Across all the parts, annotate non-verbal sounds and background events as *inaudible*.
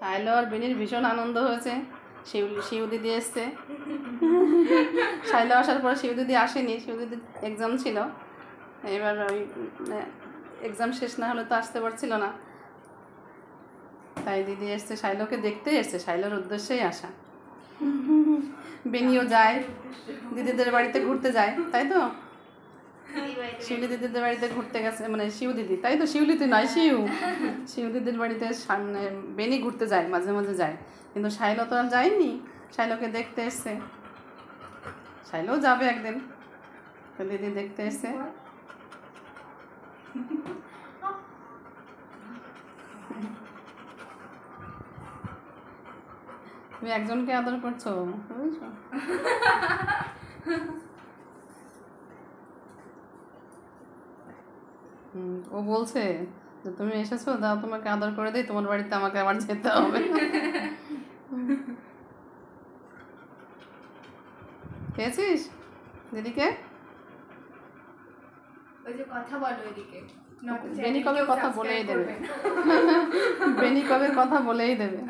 Silo আর বিনির ভীষণ আনন্দ হয়েছে। শিউ শিউ দিদি এসছে। সাইলো আসার পরে শিউ দিদি আসেনি শিউ দিদি এক্সাম ছিল। এবার ওই এক্সাম শেষ না হলে তো আসতে পারছিল না। তাই দিদি এসছে সাইলোকে দেখতে এসছে সাইলোর উদ্দেশ্যেই আসা। বেনিও যায়, দিদিদের বাড়িতে ঘুরতে যায়, তাই তো? শিউলি দিদিদের বাড়িতে ঘুরতে গেছে মানে শিউ দিদি, তাই তো? শিউলিতে নয়, শিউ। শিউ দিদির বাড়িতে সামনে বেনি ঘুরতে যায়, মাঝে মাঝে যায়। কিন্তু শাইলো তো আর যায়নি। শাইলোকে দেখতে এসছে। শাইলো যাবে একদিন। তো দিদি দেখতে এসছে। তুমি একজনকে আদর করছ? বুঝছ? ও বলছে যে তুমি এসেছ দাও তোমাকে আদর করে দিই তোমার বাড়িতে আমাকে আবার যেতে হবে। *laughs* পেয়েছিস দিদিকে? ওই যে কথা বলো এদিকে। বেনি কথা বলেই দেবে। বেনি *laughs* কথা বলেই দেবে।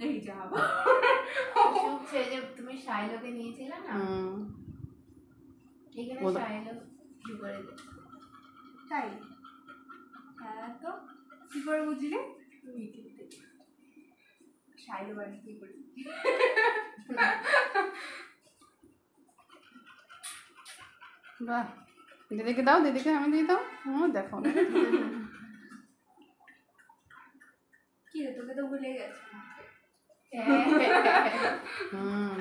এই যে তুমি শাইলোকে নিয়েছিলে না? এখানে ওদের- শাইলো করে দে তাই? হ্যাঁ তো কি করে বুঝলে শাইলো বাড়ি কি করে বাহ। দিদিকে দাও দিদিকে আমি দিয়ে দাও। হুম দেখো। কি রে তোকে তো ভুলে গেছে। *laughs* হুম।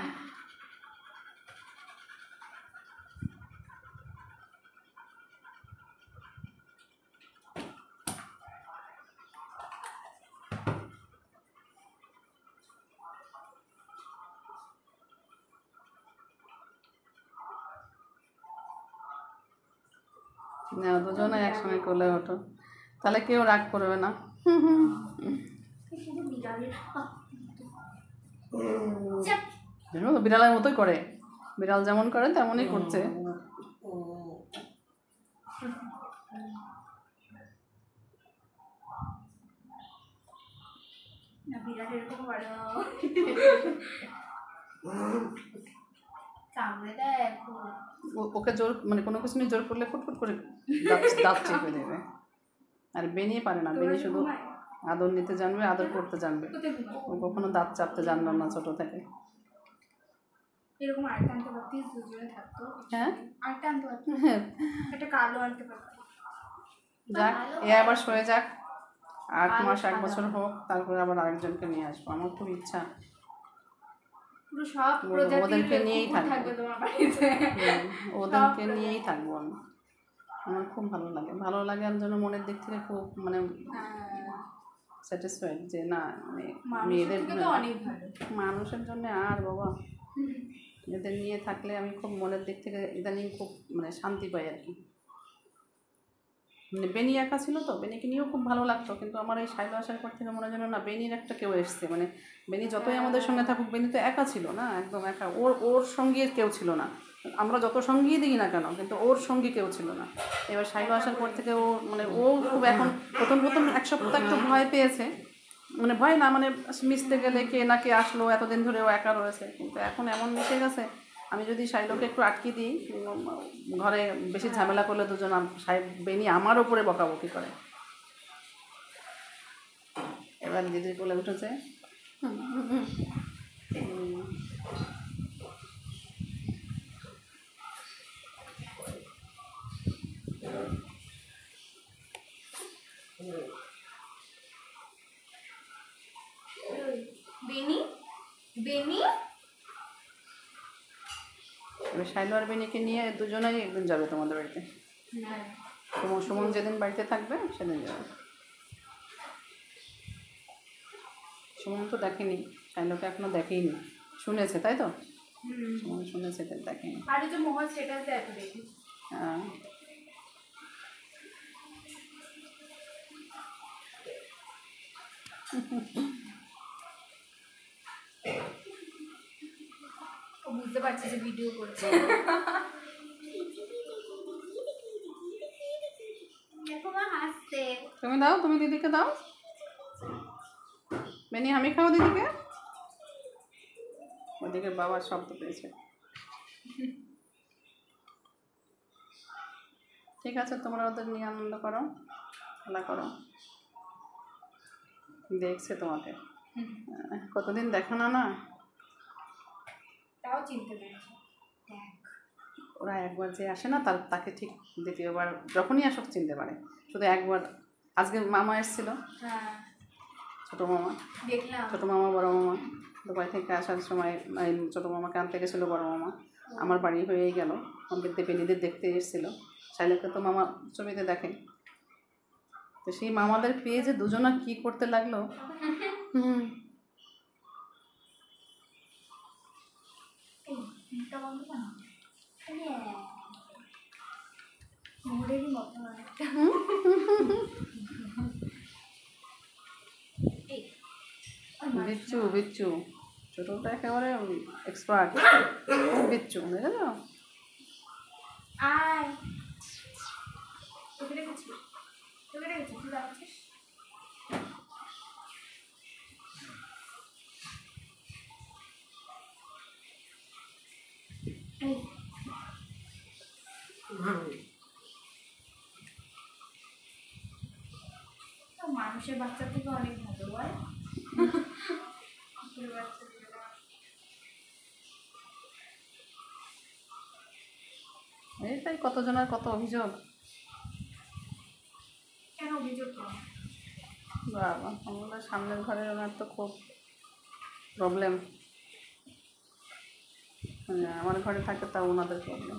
না দুজনে একসঙ্গে করলে ওঠো। তাহলে কেউ রাগ করবে না। বিড়ালের মতোই করে। বিড়াল যেমন করে, তেমনই করছে। কামড়ে দেয় এখন ওকে জোর মানে কোনো কিছু নিয়ে জোর করলে ফুটফুট করে দাঁত চেপে দেবে আর বেনিয়ে পারে না বেনি শুধু আদর নিতে জানবে আদর করতে জানবে। ও কখনো দাঁত চাপতে জানলো না ছোট থেকে। এরকম আরেকটা আনতে পারতিস দুজনে থাকতো। হ্যাঁ? আরেকটা আনতে পারতিস *laughs* একটা কালো আনতে পারতিস যাক এ আবার সয়ে যাক। আট মাস এক বছর হোক তারপরে আবার আরেকজনকে নিয়ে আসব। আমার খুব ইচ্ছা। পুরো সব ওদেরকে নিয়েই থাকবে। তোমার বাড়িতে। ওদেরকে নিয়েই থাকব আমি। আমার খুব ভালো লাগে। ভালো লাগে আর জন্য মনের দিক থেকে খুব মানে স্যাটিসফাইড যে না মানে মানুষের মেয়েদের মানুষের জন্য আর বাবা এদের নিয়ে থাকলে আমি খুব মনের দিক থেকে ইদানিং খুব মানে শান্তি পাই আর কি। বেনি একা ছিল তো বেনিকে নিয়েও খুব ভালো লাগতো, কিন্তু আমার এই সাইলো আসার পর থেকে মনে যেন না বেনির একটা কেউ এসছে। মানে বেনি যতই আমাদের সঙ্গে থাকুক বেনি তো একা ছিল না, একদম একা। ওর ওর সঙ্গী কেউ ছিল না। আমরা যত সঙ্গী দিই না কেন, কিন্তু ওর সঙ্গী কেউ ছিল না। এবার সাইলো আসার পর থেকে ও মানে ও খুব এখন প্রথম প্রথম এক সপ্তাহ একটু ভয় পেয়েছে। মানে ভয় না মানে মিশতে গেলে কে না কে আসলো, এতদিন ধরে ও একা রয়েছে। কিন্তু এখন এমন মিশে গেছে আমি যদি সাইলোকে একটু আটকে দিই ঘরে বেশি ঝামেলা করলে দুজন সাহেব বেনি আমার ওপরে বকাবকি করে। এবার দিদির কোলে উঠেছে। বেনি? বেনি? এবার সাইলো আর বেনিকে নিয়ে দুজনেই একদিন যাবে তোমাদের বাড়িতে। সুমন যেদিন বাড়িতে থাকবে সেদিন যাবে। সুমন তো দেখেনি সাইলোকে এখনও দেখেইনি। শুনেছে তাই তো? সুমন শুনেছে কিন্তু দেখেনি। হ্যাঁ। ও বুঝতে পারছি যে ভিডিও করছে। তুমি দাও তুমি দিদিকে দাও। বেনি আমি খাও দিদিকে? ওদিকে বাবার শব্দ পেয়েছে। ঠিক আছে তোমরা ওদের নিয়ে আনন্দ করো খেলা করো। দেখছে তোমাকে। কতদিন দেখো না না? তাও চিনতে পেরেছি। দেখ ওরা একবার যে আসে না তার তাকে ঠিক দ্বিতীয়বার যখনই আসুক চিনতে পারে। শুধু একবার। আজকে মামা এসেছিল। হ্যাঁ। ছোটো মামা। দেখলাম। ছোটো মামা বড় মামা। দুবাই থেকে আসার সময় ছোটো মামাকে আনতে গেছিল বড় মামা। আমার বাড়ি হয়েই গেল। আমাদের দেবেনিদের দেখতে এসেছিল। শাইলাকে তো মামা ছবিতে দেখে। তো সেই মামাদের পেয়ে যে দুজনা কী করতে লাগল? *laughs* হুম। এই মুখটা বন্ধ কেন মোড়েরই মতো অনেকটা এই ওই মাছ। বিচ্ছু বিচ্ছু ছোটোটা একেবারে এক্সপার্ট বিচ্ছু বুঝেছ আয় তোকে রেখেছি তোকে রেখেছি তুই যাচ্ছিস এই, তো মানুষের বাচ্চা থেকে অনেক ভালো বল। কুকুরের বাচ্চা। থেকে কতজনের কত অভিযোগ? কেন অভিযোগ বাবা আমাদের সামনের ঘরের ওনার তো খুব প্রবলেম মানে আমার ঘরে থাকে তাও ওনাদের প্রবলেম